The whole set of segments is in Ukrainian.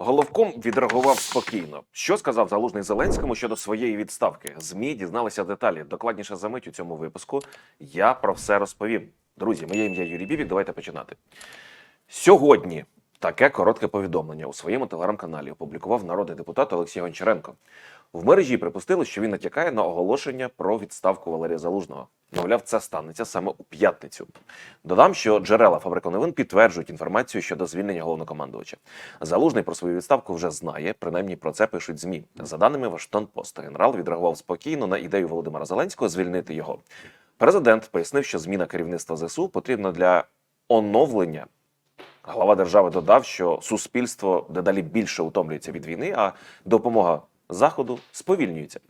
Головком відреагував спокійно. Що сказав залужний Зеленському щодо своєї відставки? Змі дізналися деталі. Докладніше за мить у цьому випуску. Я про все розповім. Друзі, моє ім'я Юрій Бібік. Давайте починати. Сьогодні таке коротке повідомлення у своєму телеграм-каналі опублікував народний депутат Олексій Гончаренко. В мережі припустили, що він натякає на оголошення про відставку Валерія Залужного. Мовляв, це станеться саме у п'ятницю. Додам, що джерела фабрики новин підтверджують інформацію щодо звільнення головнокомандувача. Залужний про свою відставку вже знає, принаймні про це пишуть змі. За даними Вашингтон Пост, генерал відреагував спокійно на ідею Володимира Зеленського звільнити його. Президент пояснив, що зміна керівництва ЗСУ потрібна для оновлення. Глава держави додав, що суспільство дедалі більше утомлюється від війни, а допомога заходу сповільнюється.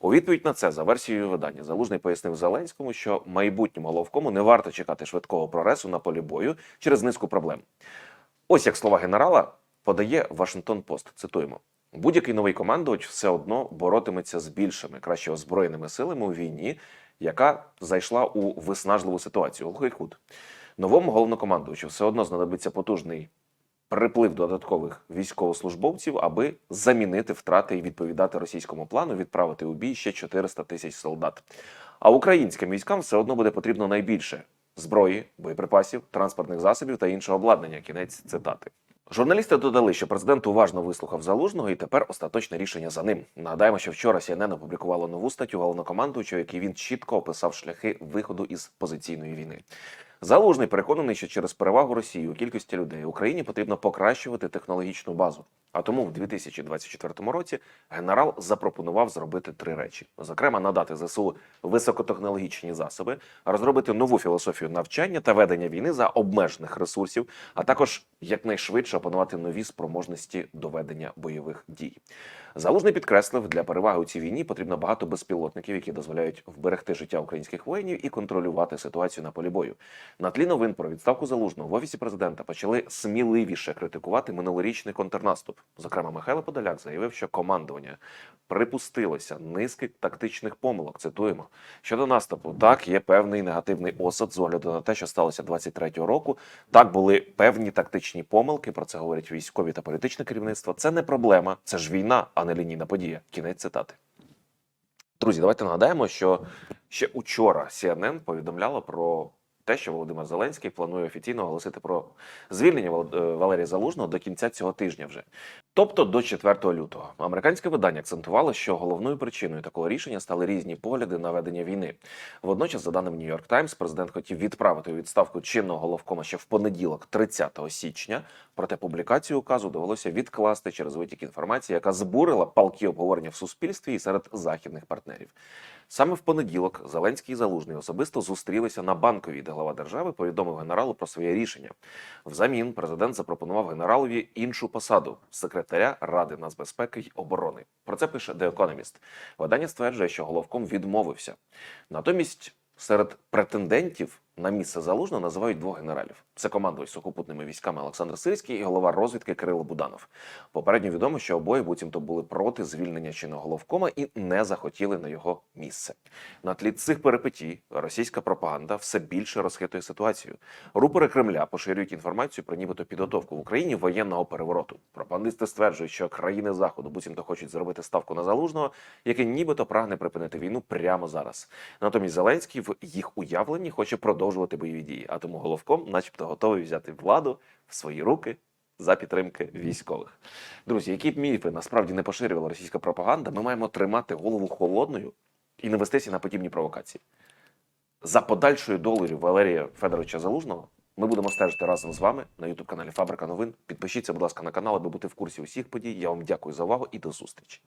У відповідь на це, за версією видання, залужний пояснив Зеленському, що майбутньому головкому не варто чекати швидкого прогресу на полі бою через низку проблем. Ось як слова генерала подає Вашингтон Пост. Цитуємо: будь-який новий командувач все одно боротиметься з більшими, краще озброєними силами у війні, яка зайшла у виснажливу ситуацію. Глухий кут. Новому головнокомандувачу все одно знадобиться потужний приплив додаткових військовослужбовців, аби замінити втрати і відповідати російському плану, відправити у бій ще 400 тисяч солдат. А українським військам все одно буде потрібно найбільше зброї, боєприпасів, транспортних засобів та іншого обладнання. Кінець цитати. Журналісти додали, що президент уважно вислухав залужного, і тепер остаточне рішення за ним. Нагадаємо, що вчора CNN опублікувало нову статтю головнокомандуючого, в якій він чітко описав шляхи виходу із позиційної війни. Залужний переконаний, що через перевагу Росії у кількості людей Україні потрібно покращувати технологічну базу. А тому в 2024 році генерал запропонував зробити три речі: зокрема, надати ЗСУ високотехнологічні засоби, розробити нову філософію навчання та ведення війни за обмежених ресурсів, а також якнайшвидше опанувати нові спроможності до ведення бойових дій. Залужний підкреслив, для переваги у цій війні потрібно багато безпілотників, які дозволяють вберегти життя українських воїнів і контролювати ситуацію на полі бою. На тлі новин про відставку залужного в офісі президента почали сміливіше критикувати минулорічний контрнаступ. Зокрема, Михайло Подоляк заявив, що командування припустилося низки тактичних помилок. Цитуємо щодо наступу. Так є певний негативний осад з огляду на те, що сталося 23-го року. Так були певні тактичні помилки. Про це говорять військові та політичне керівництво. Це не проблема, це ж війна, а не лінійна подія. Кінець цитати. Друзі, давайте нагадаємо, що ще учора CNN повідомляла про те, що Володимир Зеленський планує офіційно оголосити про звільнення е, Валерія Залужного до кінця цього тижня вже. Тобто до 4 лютого. Американське видання акцентувало, що головною причиною такого рішення стали різні погляди на ведення війни. Водночас, за New York Times, президент хотів відправити у відставку чинного головкома ще в понеділок, 30 січня. Проте публікацію указу довелося відкласти через витік інформації, яка збурила палки обговорення в суспільстві і серед західних партнерів. Саме в понеділок Зеленський і Залужний особисто зустрілися на банковій, де глава держави повідомив генералу про своє рішення. Взамін президент запропонував генералові іншу посаду секретаря Ради нацбезпеки й оборони. Про це пише The Economist. Видання стверджує, що головком відмовився. Натомість серед претендентів на місце залужного називають двох генералів: це командувач сухопутними військами Олександр Сирський і голова розвідки Кирило Буданов. Попередньо відомо, що обоє буцімто були проти звільнення чинного головкома і не захотіли на його місце. На тлі цих перипетій російська пропаганда все більше розхитує ситуацію. Рупори Кремля поширюють інформацію про нібито підготовку в Україні воєнного перевороту. Пропагандисти стверджують, що країни заходу буцімто хочуть зробити ставку на залужного, який нібито прагне припинити війну прямо зараз. Натомість Зеленський в їх уявленні хоче продовжувати бойові дії, а тому головком, начебто, готовий взяти владу в свої руки. За підтримки військових друзі, які б міфи насправді не поширювала російська пропаганда, ми маємо тримати голову холодною і не вестися на подібні провокації. За подальшою долею Валерія Федоровича Залужного ми будемо стежити разом з вами на youtube каналі Фабрика новин. Підпишіться, будь ласка, на канал, аби бути в курсі усіх подій. Я вам дякую за увагу і до зустрічі.